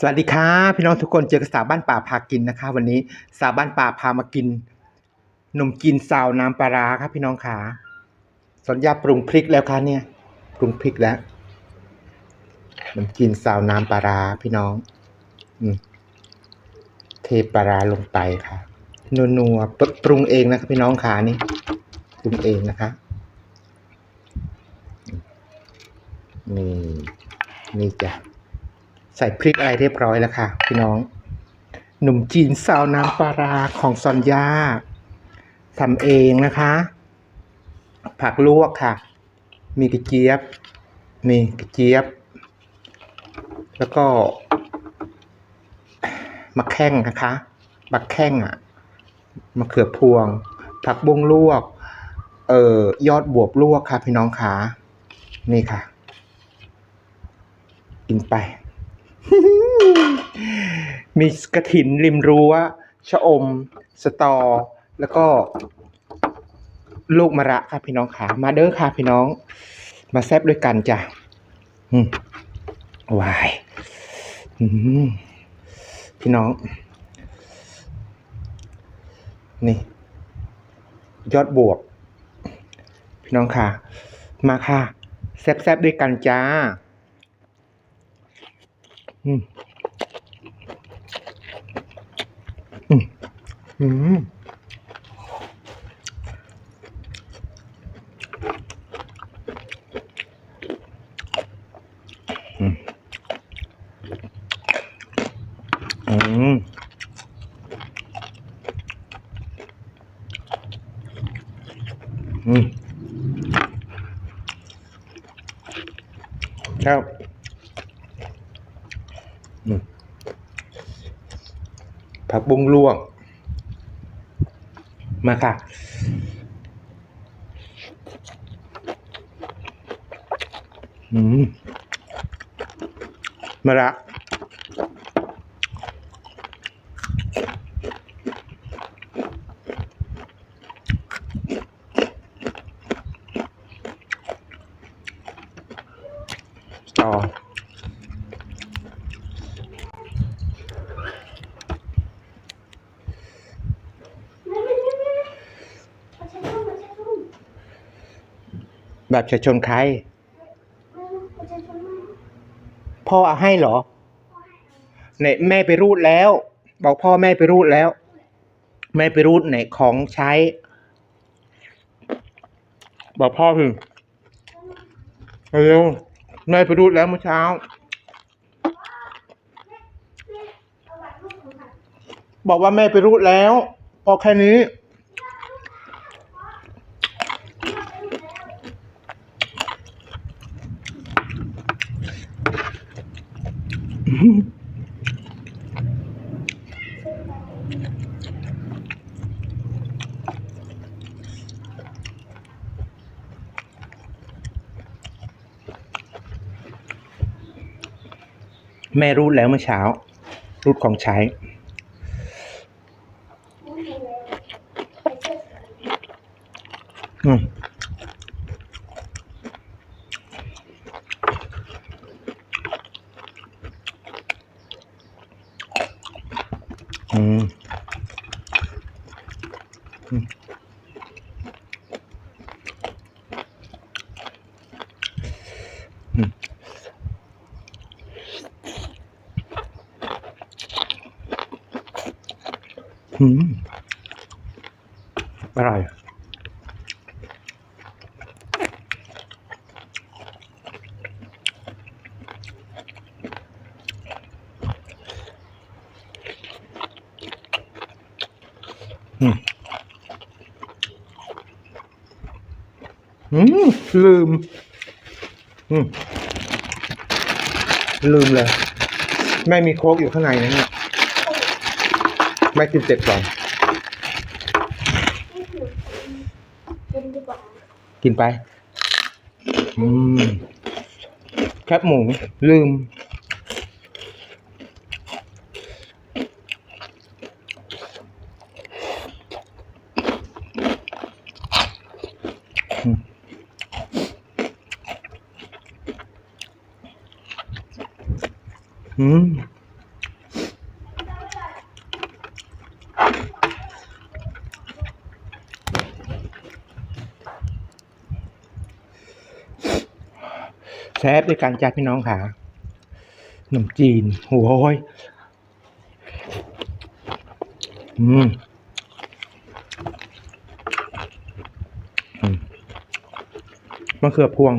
สวัสดีครับพี่น้องทุกคนเจอกับสาวบ้านป่าพากินนะคะ วันนี้สาวบ้านป่าพามากินนมจีนซาวน้ำปลาร้าครับพี่น้องขาสัญญาปรุงพริกแล้วค่ะเนี่ยปรุงพริกแล้วนมจีนซาวน้ำปลาร้าพี่น้อง อืมเทปลาร้าลงไปค่ะนัวๆปปรุงเองนะครับพี่น้องขานี่ปรุงเองนะคะนี่นี่จ้ะ ใส่พริกอะไรเรียบร้อยแล้วค่ะ พี่น้อง หนุ่มจีนซาวน้ำปลาราของซอนยาทำเองนะคะ ผักลวกค่ะ มีกระเจี๊ยบ นี่กระเจี๊ยบ แล้วก็มะแข้งนะคะมะแข้งอะมะเขือพวง ผักบุ้งลวก เอ่อยอดบวบลวกค่ะ พี่น้องขานี่ค่ะ กินไป มีกระถินริมรั้วชะอม สตอ แล้วก็ ลูกมะระค่ะพี่น้องขามาเด้อค่ะพี่น้อง มาแซบด้วยกันจ้ะอืมวายอืมพี่น้อง นี่ ยอดบวก พี่น้องค่ะ มาค่ะ แซบๆด้วยกันจ้า อืม อืม อืมอืมอืมอืมครับอืมผักบุ้งลวก มาค่ะ อืม มาละต่อ แบบชาชนใคร พ่อเอาให้เหรอเนี่ยแม่ไปรูดแล้ว บอกพ่อแม่ไปรูดแล้ว แม่ไปรูดไหนของใช้ บอกพ่อถึงเร็วแม่ไปรูดแล้วเมื่อเช้า บอกว่าแม่ไปรูดแล้วพอแค่นี้ แม่รูดแล้วเมื่อเช้า รูดของใช้ อืม อืมอืมอร่อยอืมอืม ลืมเลย แม่มีโค้กอยู่ข้างในนะเนี่ยแม่กินเสร็จก่อน กินไป อืม แคบหมูลืม แซฟด้วยกันจ้าพี่น้องค่ะขนมจีนโห้ยอืมมะเขือพวง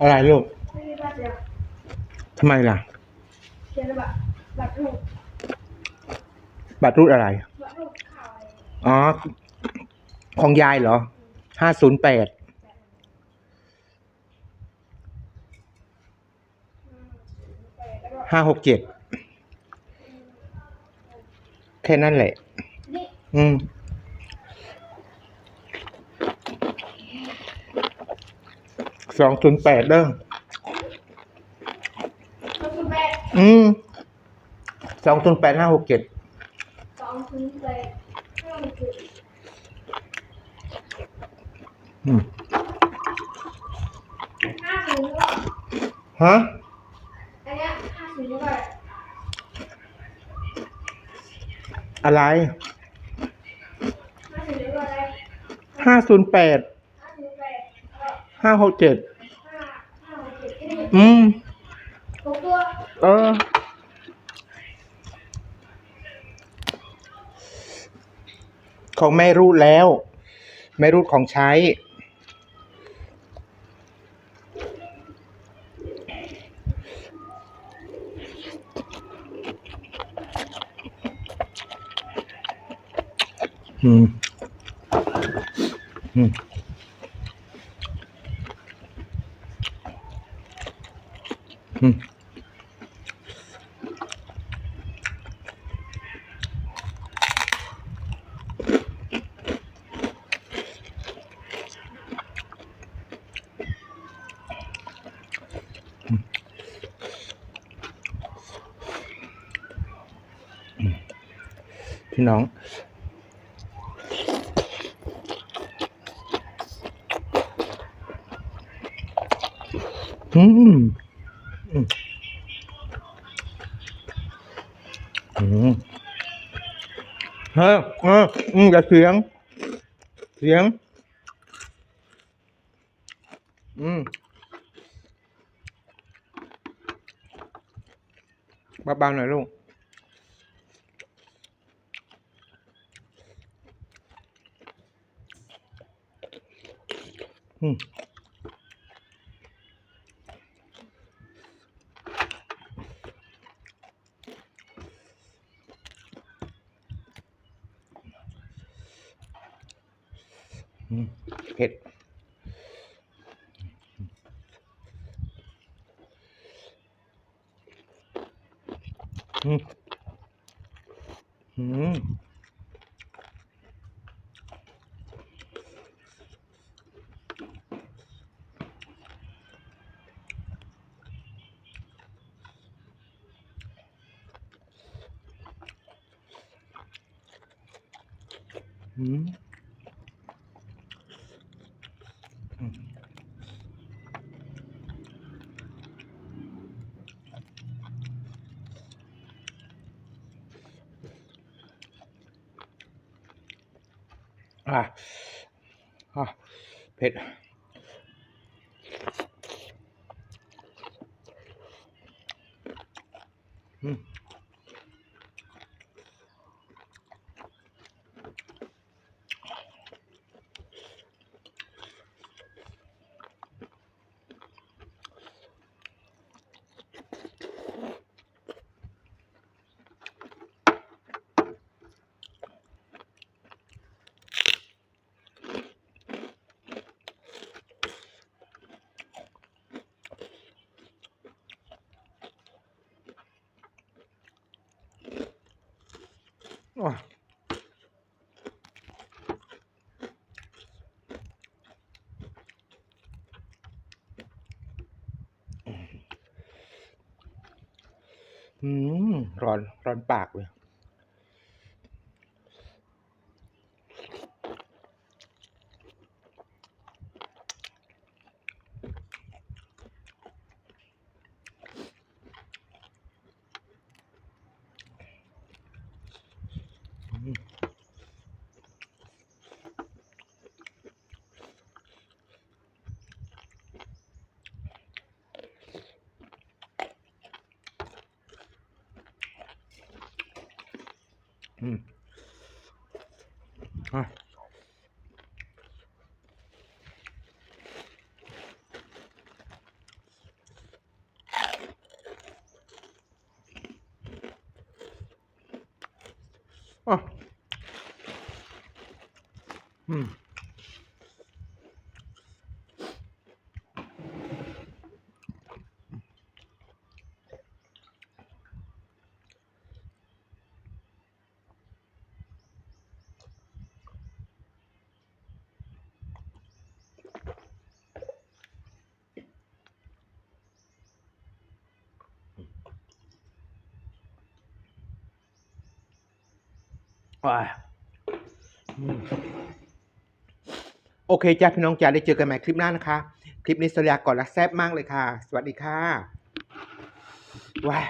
อะไรลูกไม่มีบัตรเดียทำไมล่ะเขียนบัตรบัตรลูกบัตรรูดอะไร บัตรลูกข่าวอะไรอ๋อ ของยายเหรอ ห้าศูนย์แปด ไปแล้วก็ห้าหกเจ็ด แค่นั้นแหละ นี่ อืม สองศูนย์แปดเด้อก็คือแปดอืมสองศูนย์แปดห้าหกเจ็ดสองศูนย์แปดห้าหกเจ็ดอืมห้าศูนย์ก็ฮะอันเนี้ยห้าศูนย์ก็อะไรห้าศูนย์ก็อะไรห้าศูนย์แปดห้าศูนย์แปดแล้วก็ห้าหกเจ็ด ห้าห้าหกเจ็ดที่นี่ อืมหกตัวเออของแม่รูดแล้ว แม่รูดของใช้ อืม อืม อืม พี่น้องอืมอืมอืม เฮ้ยเอออืมอย่าเสียง เสียง อืมเบาๆหน่อยลูกอืม เผ็ดอืมอืมอืม อะอะเผ็ด อืมร้อน ร้อนปากเลย อืมอะ โอเคจ้าพี่น้องจ้าได้เจอกันใหม่คลิปหน้านะคะ คลิปนี้สยาก่อนละแซ่บมากเลยค่ะ สวัสดีค่ะว้า